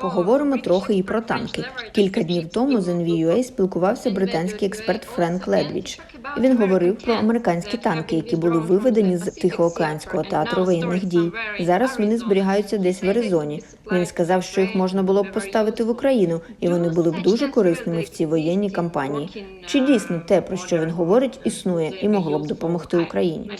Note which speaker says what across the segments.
Speaker 1: Поговоримо трохи і про танки. Кілька днів тому з NVUA спілкувався британський експерт Френк Ледвіч. Він говорив про американські танки, які були виведені з Тихоокеанського театру воєнних дій. Зараз вони зберігаються десь в Аризоні. Він сказав, що їх можна було б поставити в Україну, і вони були б дуже корисними в цій воєнній кампанії. Чи дійсно те, про що він говорить, існує і могло б допомогти Україні?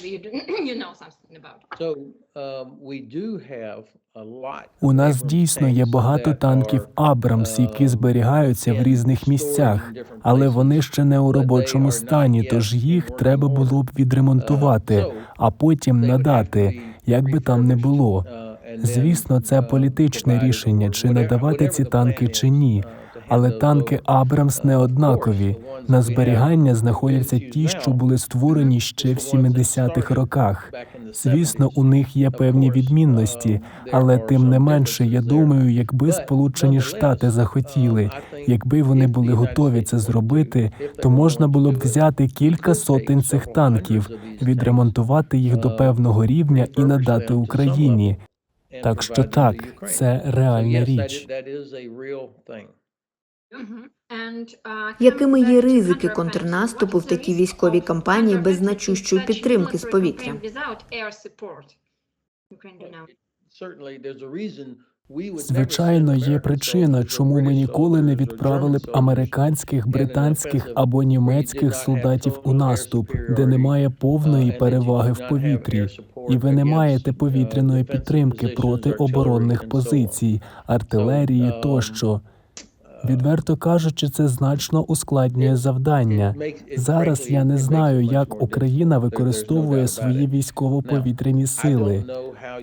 Speaker 2: So um, we do have a lot.
Speaker 3: У нас дійсно є багато танків Абрамс, які зберігаються в різних місцях, але вони ще не у робочому стані, тож їх треба було б відремонтувати, а потім надати, як би там не було. Звісно, це політичне рішення, чи надавати ці танки чи ні. Але танки Абрамс не однакові. На зберігання знаходяться ті, що були створені ще в 70-х роках. Звісно, у них є певні відмінності, але тим не менше, я думаю, якби Сполучені Штати захотіли, якби вони були готові це зробити, то можна було б взяти кілька сотень цих танків, відремонтувати їх до певного рівня і надати Україні. Так що так, це реальна річ.
Speaker 1: Якими є ризики контрнаступу в такій військовій кампанії без значущої підтримки з повітря?
Speaker 3: Звичайно, є причина, чому ми ніколи не відправили б американських, британських або німецьких солдатів у наступ, де немає повної переваги в повітрі, і ви не маєте повітряної підтримки проти оборонних позицій, артилерії тощо. Відверто кажучи, це значно ускладнює завдання. Зараз я не знаю, як Україна використовує свої військово-повітряні сили.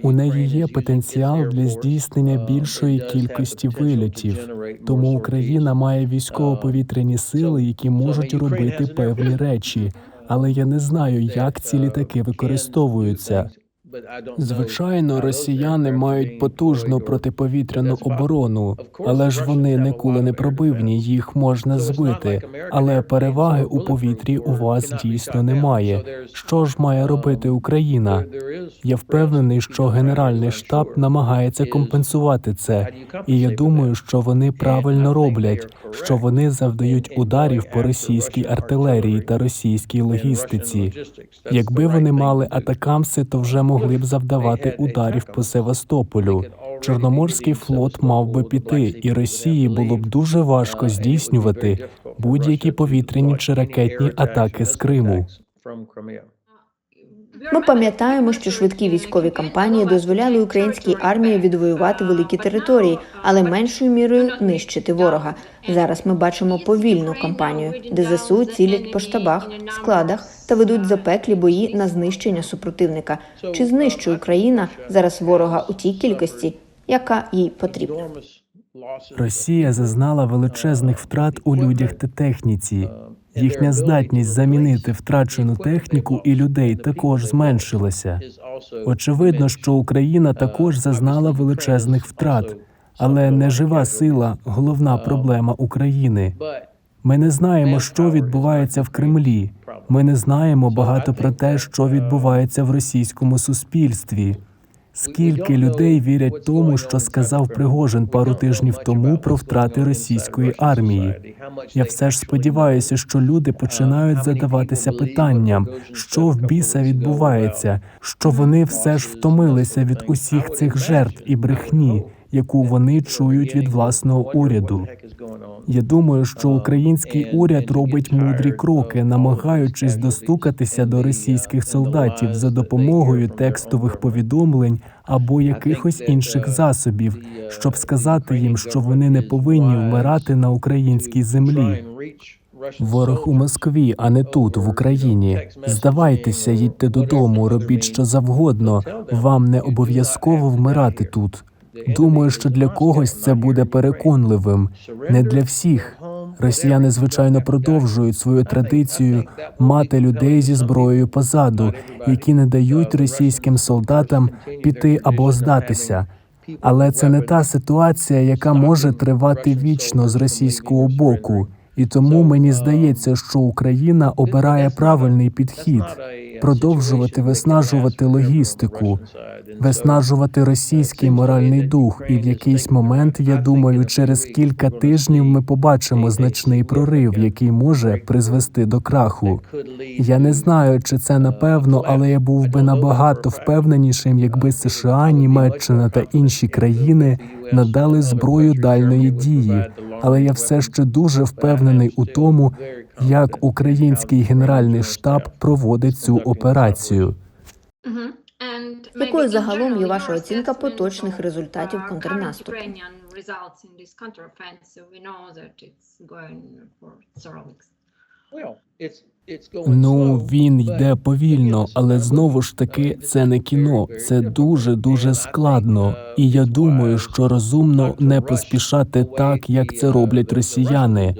Speaker 3: У неї є потенціал для здійснення більшої кількості вильотів. Тому Україна має військово-повітряні сили, які можуть робити певні речі. Але я не знаю, як ці літаки використовуються. Звичайно, росіяни мають потужну протиповітряну оборону, але ж вони не куленепробивні, їх можна збити. Але переваги у повітрі у вас дійсно немає. Що ж має робити Україна? Я впевнений, що Генеральний штаб намагається компенсувати це, і я думаю, що вони правильно роблять, що вони завдають ударів по російській артилерії та російській логістиці. Якби вони мали атакамси, то вже могли б завдавати ударів по Севастополю. Чорноморський флот мав би піти, і Росії було б дуже важко здійснювати будь-які повітряні чи ракетні атаки з Криму.
Speaker 1: Ми пам'ятаємо, що швидкі військові кампанії дозволяли українській армії відвоювати великі території, але меншою мірою нищити ворога. Зараз ми бачимо повільну кампанію, де ЗСУ цілять по штабах, складах та ведуть запеклі бої на знищення супротивника. Чи знищує Україна зараз ворога у тій кількості, яка їй потрібна?
Speaker 3: Росія зазнала величезних втрат у людях та техніці. Їхня здатність замінити втрачену техніку і людей також зменшилася. Очевидно, що Україна також зазнала величезних втрат, але не жива сила головна проблема України. Ми не знаємо, що відбувається в Кремлі. Ми не знаємо багато про те, що відбувається в російському суспільстві. Скільки людей вірять тому, що сказав Пригожин пару тижнів тому про втрати російської армії? Я все ж сподіваюся, що люди починають задаватися питанням, що в біса відбувається, що вони все ж втомилися від усіх цих жертв і брехні, яку вони чують від власного уряду. Я думаю, що український уряд робить мудрі кроки, намагаючись достукатися до російських солдатів за допомогою текстових повідомлень або якихось інших засобів, щоб сказати їм, що вони не повинні вмирати на українській землі. Ворог у Москві, а не тут, в Україні. Здавайтеся, їдьте додому, робіть що завгодно. Вам не обов'язково вмирати тут. Думаю, що для когось це буде переконливим, не для всіх. Росіяни, звичайно, продовжують свою традицію мати людей зі зброєю позаду, які не дають російським солдатам піти або здатися. Але це не та ситуація, яка може тривати вічно з російського боку. І тому мені здається, що Україна обирає правильний підхід. Продовжувати виснажувати логістику, виснажувати російський моральний дух. І в якийсь момент, я думаю, через кілька тижнів ми побачимо значний прорив, який може призвести до краху. Я не знаю, чи це напевно, але я був би набагато впевненішим, якби США, Німеччина та інші країни надали зброю дальної дії. Але я все ще дуже впевнений у тому, як український генеральний штаб проводить цю операцію.
Speaker 1: Якою загалом є ваша оцінка поточних результатів контрнаступу?
Speaker 3: Ну він йде повільно, але знову ж таки це не кіно. Це дуже дуже складно. І я думаю, що розумно не поспішати так, як це роблять росіяни.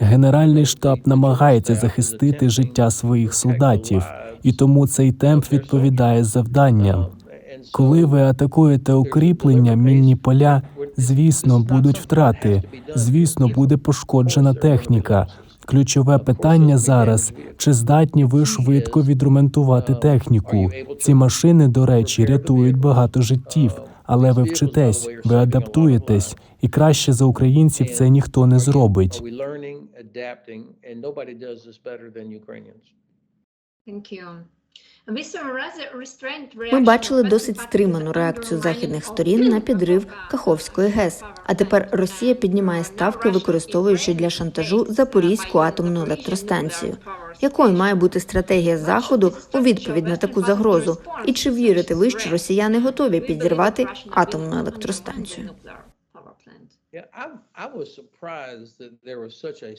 Speaker 3: Генеральний штаб намагається захистити життя своїх солдатів, і тому цей темп відповідає завданням. Коли ви атакуєте укріплення, мінні поля, звісно, будуть втрати. Звісно, буде пошкоджена техніка. Ключове питання зараз: чи здатні ви швидко відремонтувати техніку? Ці машини, до речі, рятують багато життів, але ви вчитесь, ви адаптуєтесь, і краще за українців це ніхто не зробить.
Speaker 1: Ми бачили досить стриману реакцію західних сторін на підрив Каховської ГЕС. А тепер Росія піднімає ставки, використовуючи для шантажу Запорізьку атомну електростанцію. Якою має бути стратегія заходу у відповідь на таку загрозу? І чи вірите ви, що росіяни готові підірвати атомну електростанцію?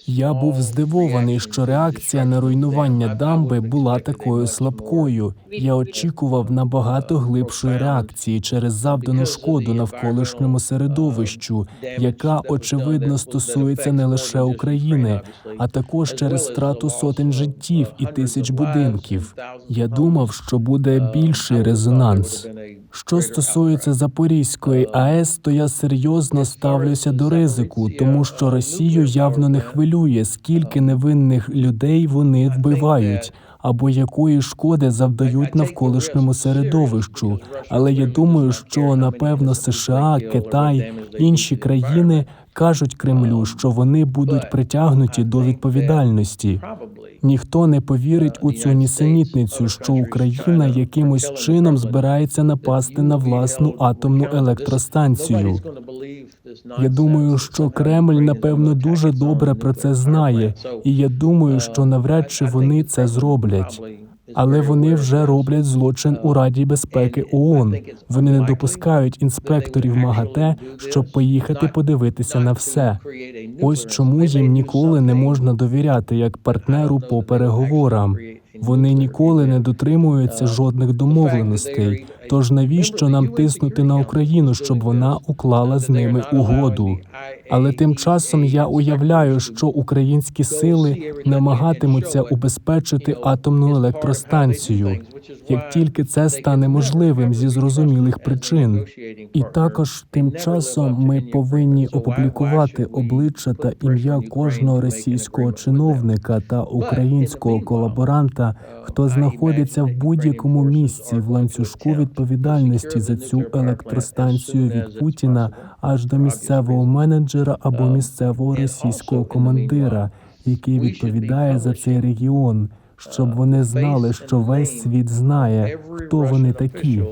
Speaker 3: Я був здивований, що реакція на руйнування дамби була такою слабкою. Я очікував набагато глибшої реакції через завдану шкоду навколишньому середовищу, яка очевидно стосується не лише України, а також через страту сотень життів і тисяч будинків. Я думав, що буде більший резонанс. Що стосується Запорізької АЕС, то я серйозно ставлюся до ризику, тому що Росію явно не хвилює, скільки невинних людей вони вбивають. Або якої шкоди завдають навколишньому середовищу, але я думаю, що напевно США, Китай, інші країни кажуть Кремлю, що вони будуть притягнуті до відповідальності. Ніхто не повірить у цю нісенітницю, що Україна якимось чином збирається напасти на власну атомну електростанцію. Я думаю, що Кремль напевно дуже добре про це знає, і я думаю, що навряд чи вони це зроблять. Але вони вже роблять злочин у Раді безпеки ООН. Вони не допускають інспекторів МАГАТЕ, щоб поїхати подивитися на все. Ось чому їм ніколи не можна довіряти як партнеру по переговорам. Вони ніколи не дотримуються жодних домовленостей. Тож навіщо нам тиснути на Україну, щоб вона уклала з ними угоду? Але тим часом я уявляю, що українські сили намагатимуться убезпечити атомну електростанцію, як тільки це стане можливим зі зрозумілих причин. І також тим часом ми повинні опублікувати обличчя та ім'я кожного російського чиновника та українського колаборанта, хто знаходиться в будь-якому місці в ланцюжку відповідальності за цю електростанцію від Путіна аж до місцевого менеджера або місцевого російського командира, який відповідає за цей регіон, щоб вони знали, що весь світ знає, хто вони такі.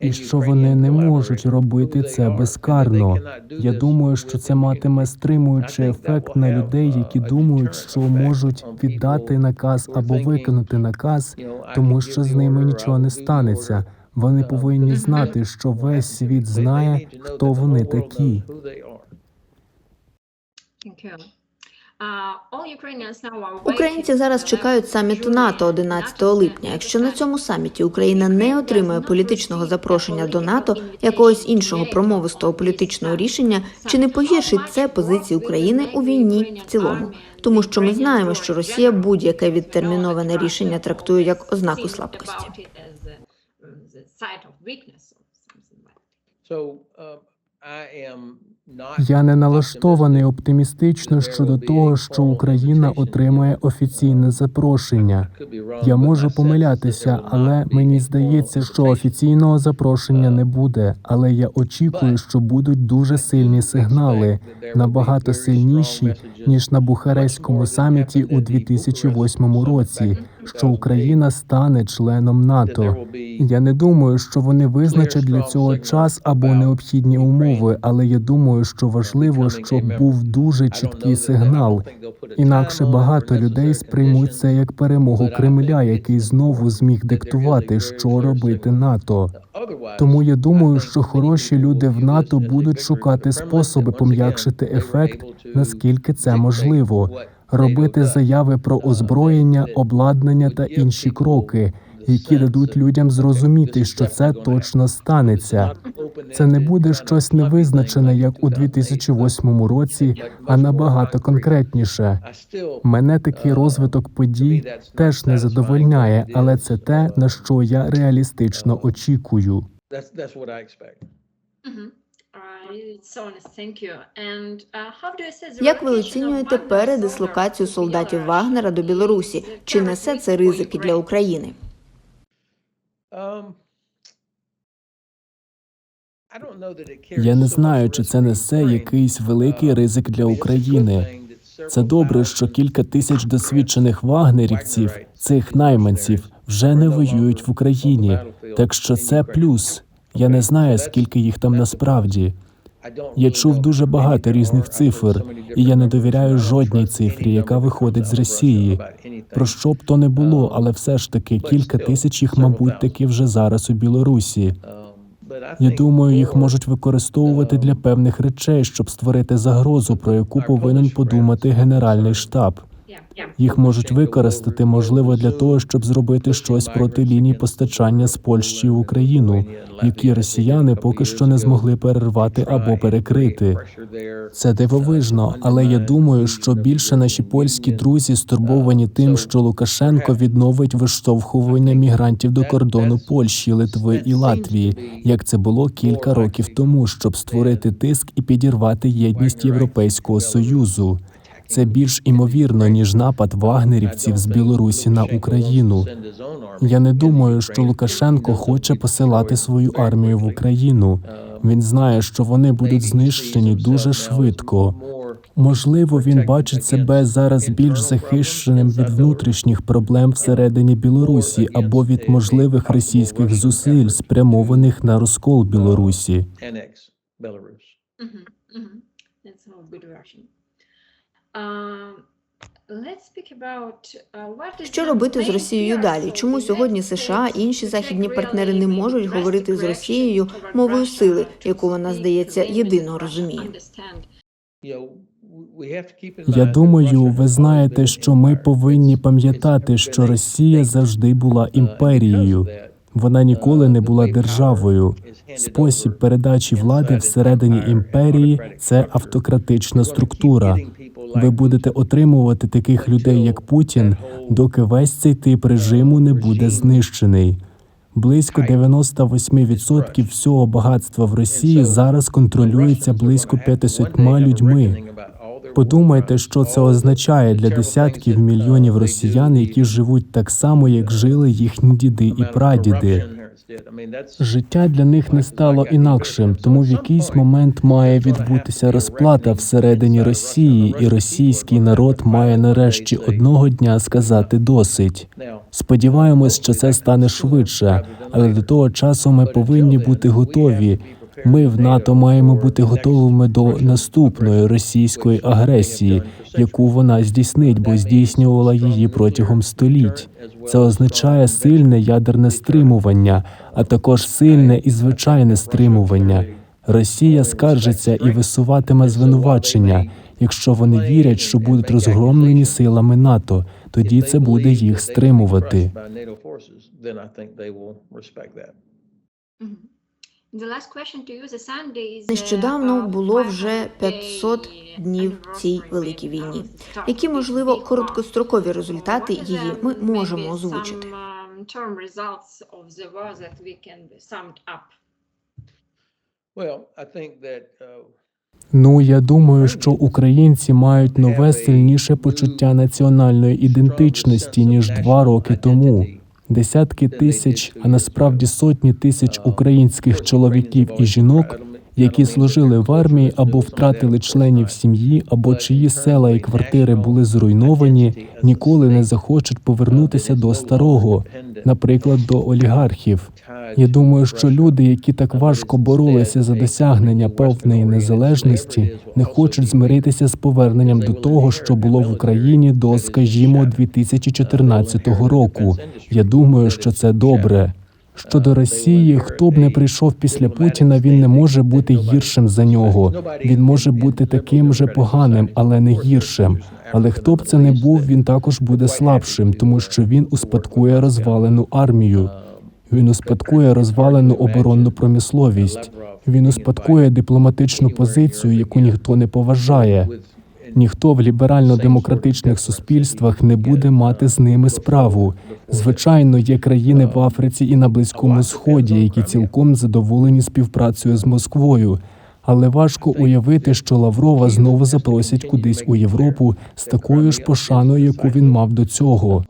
Speaker 3: І що вони не можуть робити це безкарно. Я думаю, що це матиме стримуючий ефект на людей, які думають, що можуть віддати наказ або виконати наказ, тому що з ними нічого не станеться. Вони повинні знати, що весь світ знає, хто вони такі.
Speaker 1: Українці зараз чекають саміту НАТО 11 липня. Якщо на цьому саміті Україна не отримає політичного запрошення до НАТО, якогось іншого промовистого політичного рішення, чи не погіршить це позиції України у війні в цілому? Тому що ми знаємо, що Росія будь-яке відтерміноване рішення трактує як ознаку слабкості. the site of weakness or something like that.
Speaker 2: So uh, I am
Speaker 3: Я не налаштований оптимістично щодо того, що Україна отримає офіційне запрошення. Я можу помилятися, але мені здається, що офіційного запрошення не буде. Але я очікую, що будуть дуже сильні сигнали, набагато сильніші ніж на Бухарестському саміті у 2008 році, що Україна стане членом НАТО. Я не думаю, що вони визначать для цього час або необхідні умови, але я думаю, що важливо, щоб був дуже чіткий сигнал. Інакше багато людей сприймуть це як перемогу Кремля, який знову зміг диктувати, що робити НАТО. Тому я думаю, що хороші люди в НАТО будуть шукати способи пом'якшити ефект, наскільки це можливо, робити заяви про озброєння, обладнання та інші кроки, які дадуть людям зрозуміти, що це точно станеться. Це не буде щось невизначене, як у 2008 році, а набагато конкретніше. Мене такий розвиток подій теж не задовольняє, але це те, на що я реалістично очікую.
Speaker 2: Expect.
Speaker 4: Mhm. Uh,
Speaker 1: Як ви оцінюєте передислокацію солдатів Вагнера до Білорусі? Чи несе це ризики для України?
Speaker 3: Я не знаю, чи це несе якийсь великий ризик для України. Це добре, що кілька тисяч досвідчених вагнерівців, цих найманців, вже не воюють в Україні. Так що це плюс. Я не знаю, скільки їх там насправді. Я чув дуже багато різних цифр, і я не довіряю жодній цифрі, яка виходить з Росії. Про що б то не було, але все ж таки кілька тисяч їх, мабуть, таки вже зараз у Білорусі. Я думаю, їх можуть використовувати для певних речей, щоб створити загрозу, про яку повинен подумати генеральний штаб. Їх можуть використати, можливо, для того, щоб зробити щось проти ліній постачання з Польщі в Україну, які росіяни поки що не змогли перервати або перекрити. Це дивовижно, але я думаю, що більше наші польські друзі стурбовані тим, що Лукашенко відновить виштовхування мігрантів до кордону Польщі, Литви і Латвії, як це було кілька років тому, щоб створити тиск і підірвати єдність Європейського союзу. Це більш імовірно ніж напад вагнерівців з Білорусі на Україну. Я не думаю, що Лукашенко хоче посилати свою армію в Україну. Він знає, що вони будуть знищені дуже швидко. Можливо, він бачить себе зараз більш захищеним від внутрішніх проблем всередині Білорусі або від можливих російських зусиль, спрямованих на розкол Білорусі.
Speaker 4: That's how good Russian.
Speaker 1: Що робити з Росією далі? Чому сьогодні США і інші західні партнери не можуть говорити з Росією мовою сили, яку вона здається єдино розуміє?
Speaker 3: Я думаю,
Speaker 2: Russia
Speaker 3: ви
Speaker 2: has
Speaker 3: знаєте,
Speaker 2: always been
Speaker 3: що
Speaker 2: an
Speaker 3: ми
Speaker 2: empire.
Speaker 3: повинні пам'ятати, що Росія
Speaker 2: state.
Speaker 3: завжди була
Speaker 2: Uh,
Speaker 3: імперією. Вона ніколи не
Speaker 2: uh,
Speaker 3: була державою. Спосіб передачі влади всередині імперії
Speaker 2: autocratic
Speaker 3: це
Speaker 2: structure.
Speaker 3: автократична структура. Ви будете отримувати таких людей, як Путін, доки весь цей тип режиму не буде знищений. Близько 98% всього багатства в Росії зараз контролюється близько 500 людьми. Подумайте, що це означає для десятків мільйонів росіян, які живуть так само, як жили їхні діди і прадіди. Життя для них не стало інакшим, тому в якийсь момент має відбутися розплата всередині Росії, і російський народ має нарешті одного дня сказати досить. Сподіваємось, що це стане швидше, але до того часу ми повинні бути готові. Ми в НАТО маємо бути готовими до наступної російської агресії, яку вона здійснить, бо здійснювала її протягом століть. Це означає сильне ядерне стримування, а також сильне і звичайне стримування. Росія скаржиться і висуватиме звинувачення. Якщо вони вірять, що будуть розгромлені силами НАТО, тоді це буде їх стримувати.
Speaker 1: Нещодавно
Speaker 4: uh,
Speaker 1: було вже
Speaker 4: 500
Speaker 1: 500 днів цій великій війні. Які, можливо,
Speaker 4: war.
Speaker 1: короткострокові результати її ми можемо озвучити?
Speaker 4: um,
Speaker 2: uh,
Speaker 3: Ну, я думаю, що українці мають нове сильніше почуття національної ідентичності ніж два роки тому. Десятки тисяч, а насправді сотні тисяч українських чоловіків і жінок, які служили в армії або втратили членів сім'ї, або чиї села і квартири були зруйновані, ніколи не захочуть повернутися до старого, наприклад, до олігархів. Я думаю, що люди, які так важко боролися за досягнення повної незалежності, не хочуть змиритися з поверненням до того, що було в Україні до, скажімо, 2014 року. Я думаю, що це добре. Щодо Росії, хто б не прийшов після Путіна, він не може бути гіршим за нього. Він може бути таким же поганим, але не гіршим. Але хто б це не був, він також буде слабшим, тому що він успадкує розвалену армію. Він успадкує розвалену оборонну промисловість. Він успадкує дипломатичну позицію, яку ніхто не поважає. Ніхто в ліберально-демократичних суспільствах не буде мати з ними справу. Звичайно, є країни в Африці і на Близькому Сході, які цілком задоволені співпрацею з Москвою. Але важко уявити, що Лаврова знову запросять кудись у Європу з такою ж пошаною, яку він мав до цього.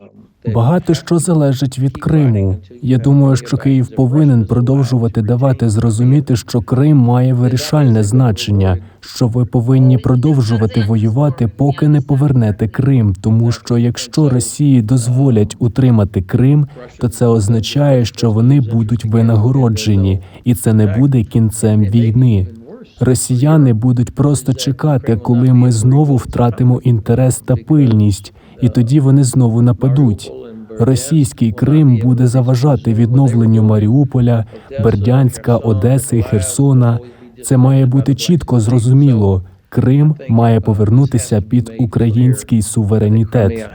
Speaker 3: Багато що залежить від Криму. Я думаю, що Київ повинен продовжувати давати зрозуміти, що Крим має вирішальне значення, що ви повинні продовжувати воювати, поки не повернете Крим. Тому що якщо Росії дозволять утримати Крим, то це означає, що вони будуть винагороджені, і це не буде кінцем війни. Росіяни будуть просто чекати, коли ми знову втратимо інтерес та пильність, і тоді вони знову нападуть. Російський Крим буде заважати відновленню Маріуполя, Бердянська, Одеси, Херсона. Це має бути чітко зрозуміло. Крим має повернутися під український суверенітет.